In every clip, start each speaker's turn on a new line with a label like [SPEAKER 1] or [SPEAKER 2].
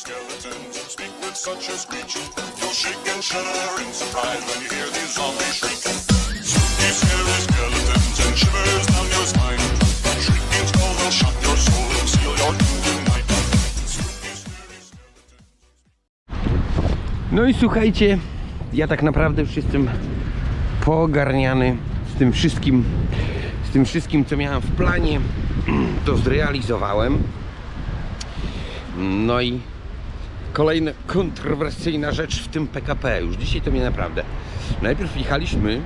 [SPEAKER 1] skeletons speak with such a screech. You'll shake and shudder in surprise when you hear these zombies shriek. Spooky, scary skeletons and shivers down your spine. Shrieking will your soul and seal your.
[SPEAKER 2] No i słuchajcie, ja tak naprawdę już jestem poogarniany z tym wszystkim, z tym wszystkim, co miałem w planie, to zrealizowałem. No i kolejna kontrowersyjna rzecz w tym PKP. Już dzisiaj to mnie naprawdę. Najpierw jechaliśmy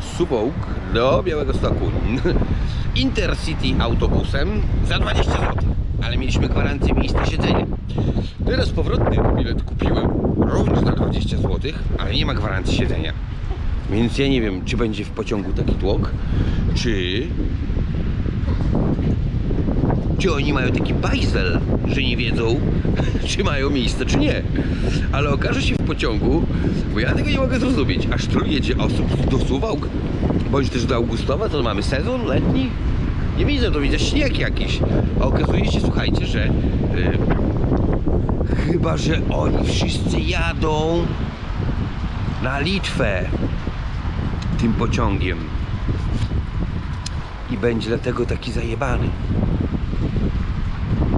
[SPEAKER 2] z Suwałk do Białego Stoku Intercity autobusem za 20 zł, ale mieliśmy gwarancję miejsca siedzenia. Teraz powrotny bilet kupiłem również za 20 zł, ale nie ma gwarancji siedzenia. Więc ja nie wiem, czy będzie w pociągu taki tłok, czy czy oni mają taki bajzel, że nie wiedzą, czy mają miejsce, czy nie. Ale okaże się w pociągu, bo ja tego nie mogę zrozumieć, aż tylu jedzie osób do Suwałk, bądź też do Augustowa, to mamy sezon letni. Nie widzę, to widzę śnieg jakiś. A okazuje się, słuchajcie, że y, chyba, że oni wszyscy jadą na Litwę tym pociągiem. I będzie dlatego taki zajebany.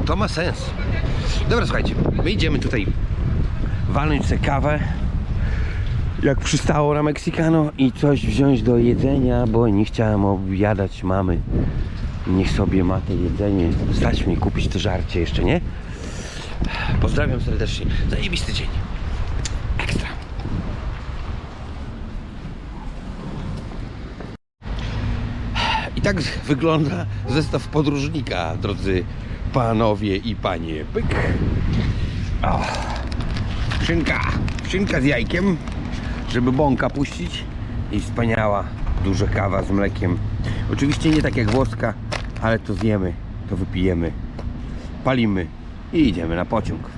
[SPEAKER 2] To ma sens. Dobra, słuchajcie, my idziemy tutaj walnąć sobie kawę, jak przystało na Meksykano i coś wziąć do jedzenia, bo nie chciałem objadać mamy. Niech sobie ma to jedzenie. Stać mnie kupić to żarcie jeszcze, nie? Pozdrawiam serdecznie. Zajebisty dzień. Ekstra. I tak wygląda zestaw podróżnika, drodzy panowie i panie. Pyk. O. Szynka. Szynka z jajkiem, żeby bąka puścić. I wspaniała, duża kawa z mlekiem. Oczywiście nie tak jak włoska, ale to zjemy, to wypijemy, palimy i idziemy na pociąg.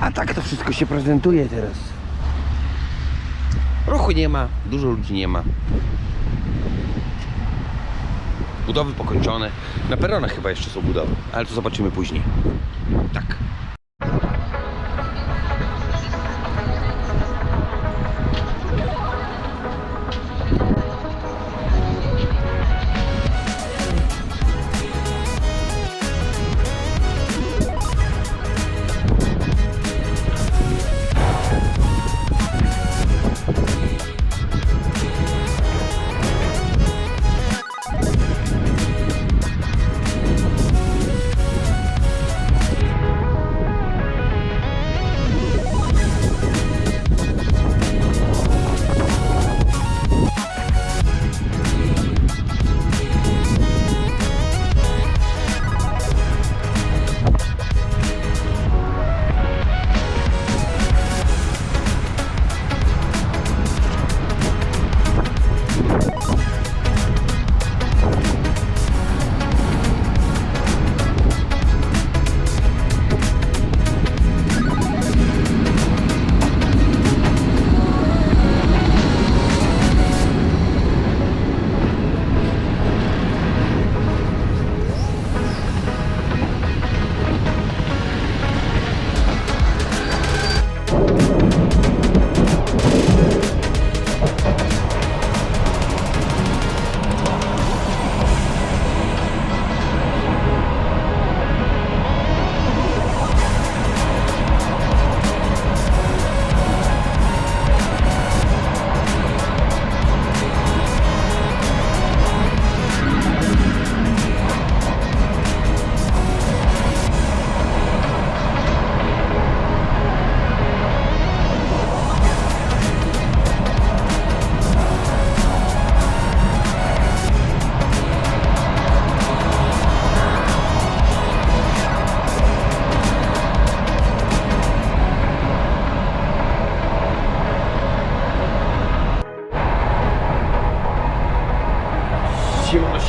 [SPEAKER 2] A tak to wszystko się prezentuje teraz. Ruchu nie ma, dużo ludzi nie ma. Budowy pokończone. Na peronach chyba jeszcze są budowy, ale to zobaczymy później. Tak.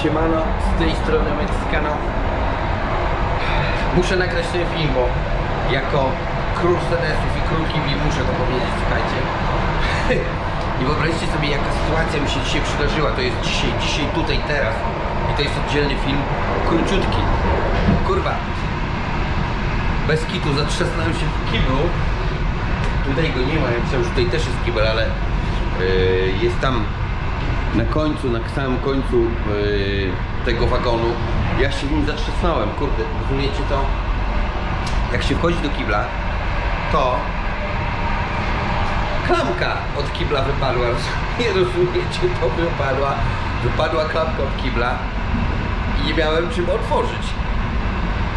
[SPEAKER 2] Siemano, z tej strony Meksykano. Muszę nagrać ten film, bo jako król sedesów i król kibli muszę to powiedzieć, słuchajcie. I wyobraźcie sobie jaka sytuacja mi się dzisiaj przydarzyła. To jest dzisiaj, dzisiaj, tutaj, teraz. I to jest oddzielny film, króciutki. Kurwa. Bez kitu zatrzasnąłem się w kiblu. Tutaj go nie ma, ja myślałem, że tutaj też jest kibel, ale yy, jest tam na końcu, na samym końcu yy, tego wagonu. Ja się w nim zatrzasnąłem, kurde, rozumiecie to? Jak się wchodzi do kibla, to klamka od kibla wypadła, nie rozumiecie, to wypadła, wypadła klamka od kibla i nie miałem czym otworzyć.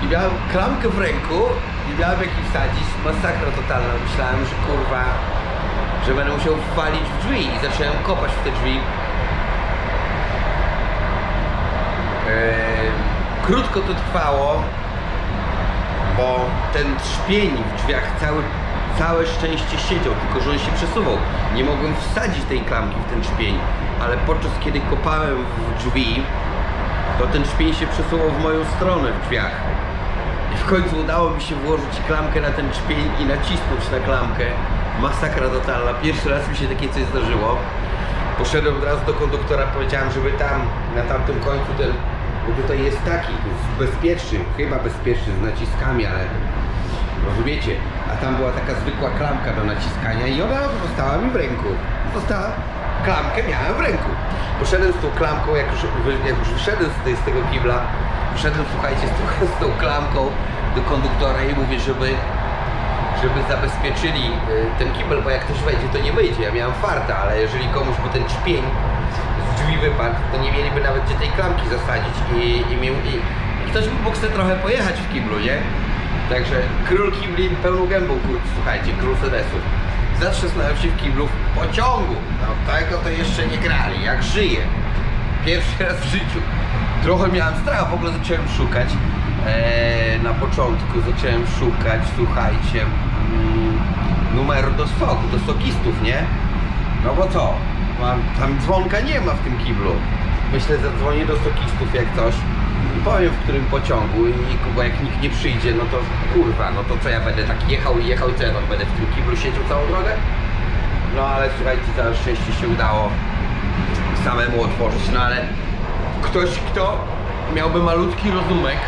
[SPEAKER 2] I miałem klamkę w ręku i miałem jak wsadzić, masakra totalna, myślałem, że kurwa, że będę musiał walić w drzwi i zacząłem kopać w te drzwi. Eee, krótko to trwało, bo ten trzpień w drzwiach cały, całe szczęście siedział, tylko że on się przesuwał. Nie mogłem wsadzić tej klamki w ten trzpień, ale podczas kiedy kopałem w drzwi, to ten trzpień się przesuwał w moją stronę w drzwiach. I w końcu udało mi się włożyć klamkę na ten trzpień i nacisnąć na klamkę. Masakra totalna. Pierwszy raz mi się takie coś zdarzyło. Poszedłem od razu do konduktora, powiedziałem, żeby tam, na tamtym końcu ten, bo tutaj jest taki, bezpieczny, chyba bezpieczny z naciskami, ale rozumiecie, a tam była taka zwykła klamka do naciskania i ona została mi w ręku. Została, klamkę miałem w ręku. Poszedłem z tą klamką, jak już, jak już wyszedłem z, tej, z tego kibla, poszedłem, słuchajcie, z tą, z tą klamką do konduktora i mówię, żeby żeby zabezpieczyli y, ten kibel, bo jak ktoś wejdzie, to nie wyjdzie. Ja miałem farta, ale jeżeli komuś by ten czpień drzwi wypadł, to nie mieliby nawet gdzie tej klamki zasadzić i, i, i, i ktoś by mógł sobie trochę pojechać w kiblu, nie? Także król kibli pełną gębą, kur, słuchajcie, król sedesów. Zatrzasnąłem się w kiblu w pociągu. No tego to jeszcze nie grali, jak żyję. Pierwszy raz w życiu. Trochę miałem strach, w ogóle zacząłem szukać. Eee, na początku zacząłem szukać, słuchajcie, mm, do soku, do sokistów, nie? No bo co? Mam, tam dzwonka nie ma w tym kiblu. Myślę, zadzwonię do sokistów jak coś i powiem w którym pociągu i bo jak nikt nie przyjdzie, no to kurwa, no to co ja będę tak jechał i jechał i co ja tam będę w tym kiblu siedział całą drogę? No ale słuchajcie, całe szczęście się udało samemu otworzyć, no ale ktoś, kto miałby malutki rozumek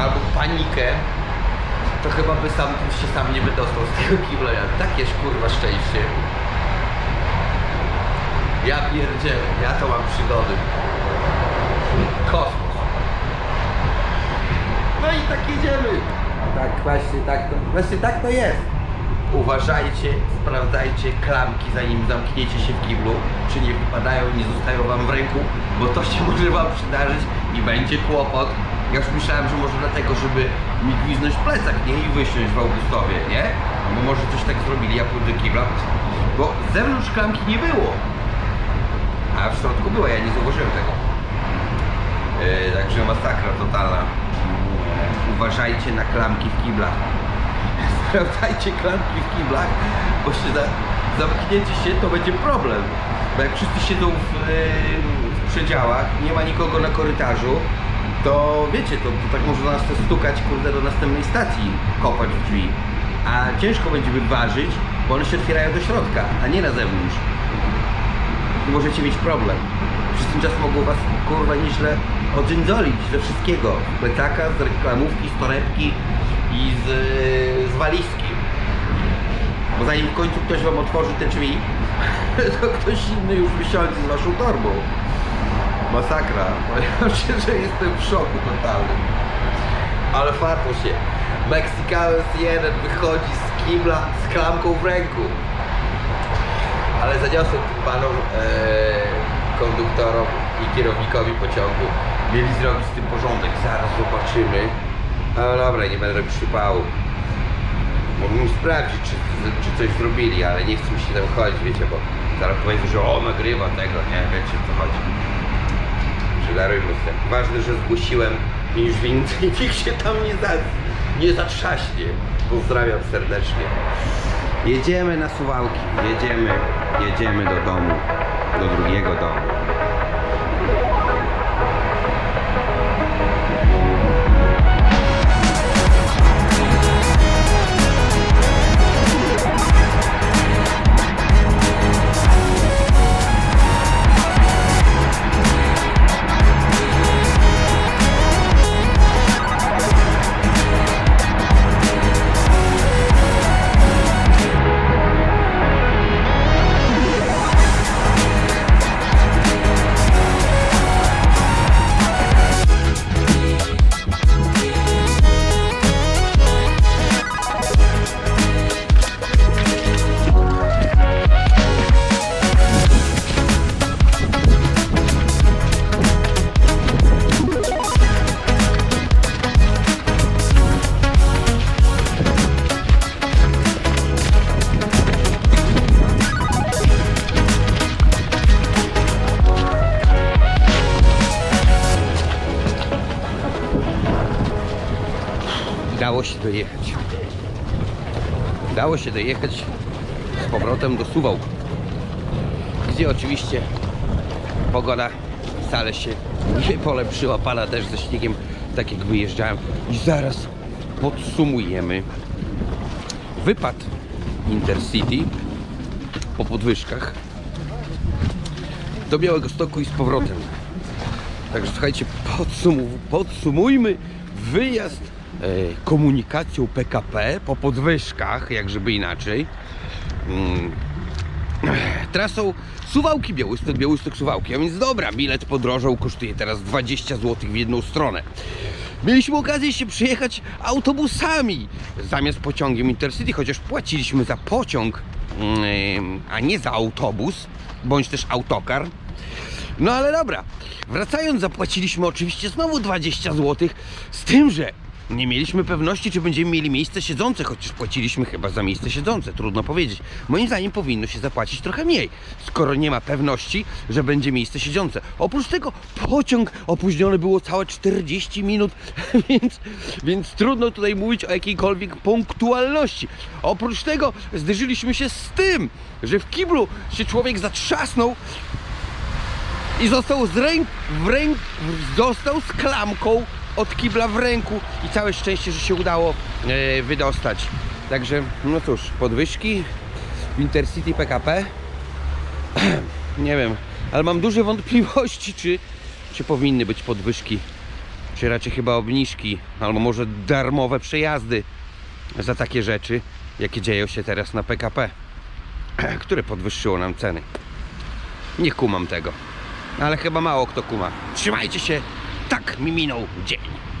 [SPEAKER 2] albo panikę, to chyba by sam się sam nie wydostał z tego kibla. Ja takież kurwa szczęście. Ja pierdzielę, ja to mam przygody. Kosmos. No i tak jedziemy. Tak, właśnie tak to, właśnie tak to jest. Uważajcie, sprawdzajcie klamki zanim zamkniecie się w kiblu, czy nie wypadają, nie zostają wam w ręku, bo to się może wam przydarzyć i będzie kłopot. Ja już myślałem, że może dlatego, żeby mi gwiznąć plecak, nie? I wysiąść w Augustowie, nie? Bo może coś tak zrobili, ja pójdę do kibla, bo z zewnątrz klamki nie było. A w środku była, ja nie zauważyłem tego. Yy, także masakra totalna. Uważajcie na klamki w kiblach. Sprawdzajcie klamki w kiblach, bo się za, zamkniecie się, to będzie problem. Bo jak wszyscy siedzą w, yy, w przedziałach, nie ma nikogo na korytarzu, to wiecie, to, to tak może nas to stukać, kurde, do następnej stacji, kopać w drzwi. A ciężko będzie wyważyć, bo one się otwierają do środka, a nie na zewnątrz i możecie mieć problem. Przez ten czas mogą was kurwa nieźle odzyndolić ze wszystkiego. Z plecaka, z reklamówki, z torebki i z, z walizki. Bo zanim w końcu ktoś wam otworzy te drzwi, to ktoś inny już wysiądzie z waszą torbą. Masakra. Powiem szczerze, jestem w szoku totalnym. Ale farto się. Meksykanec jeden wychodzi z kibla z klamką w ręku ale zaniosłem tym panom e, konduktorom i kierownikowi pociągu. Mieli zrobić z tym porządek, zaraz zobaczymy. Ale dobra, nie będę robić przypału. Mógłbym sprawdzić, czy, czy coś zrobili, ale nie chcę mi się tam chodzić, wiecie, bo zaraz powiedzą, że o, nagrywa tego, nie, wiecie co chodzi. Przydarujmy sobie. Ważne, że zgłosiłem i już więcej nikt się tam nie, za, nie zatrzaśnie. Pozdrawiam serdecznie. Jedziemy na Suwałki, jedziemy, jedziemy do domu, do drugiego domu. Dało się dojechać. Dało się dojechać z powrotem do Suwałk. Gdzie oczywiście pogoda wcale się nie polepszyła. Pada też ze śniegiem, tak jak wyjeżdżałem. I zaraz podsumujemy wypad Intercity po podwyżkach do Białego Stoku i z powrotem. Także słuchajcie, podsumu, podsumujmy wyjazd komunikacją PKP po podwyżkach, jak żeby inaczej. Mm, trasą Suwałki Białystok, Białystok Suwałki. A więc dobra, bilet podrożał, kosztuje teraz 20 zł w jedną stronę. Mieliśmy okazję się przyjechać autobusami zamiast pociągiem Intercity, chociaż płaciliśmy za pociąg, mm, a nie za autobus, bądź też autokar. No ale dobra, wracając zapłaciliśmy oczywiście znowu 20 zł, z tym, że nie mieliśmy pewności, czy będziemy mieli miejsce siedzące, chociaż płaciliśmy chyba za miejsce siedzące, trudno powiedzieć. Moim zdaniem powinno się zapłacić trochę mniej, skoro nie ma pewności, że będzie miejsce siedzące. Oprócz tego pociąg opóźniony było całe 40 minut, więc, więc trudno tutaj mówić o jakiejkolwiek punktualności. Oprócz tego zderzyliśmy się z tym, że w kiblu się człowiek zatrzasnął i został z ręk, w ręk, został z klamką od kibla w ręku i całe szczęście, że się udało e, wydostać. Także, no cóż, podwyżki w Intercity PKP. Nie wiem, ale mam duże wątpliwości, czy, czy powinny być podwyżki, czy raczej chyba obniżki, albo może darmowe przejazdy za takie rzeczy, jakie dzieją się teraz na PKP, które podwyższyło nam ceny. Nie kumam tego ale chyba mało kto kuma. Trzymajcie się, tak mi minął dzień.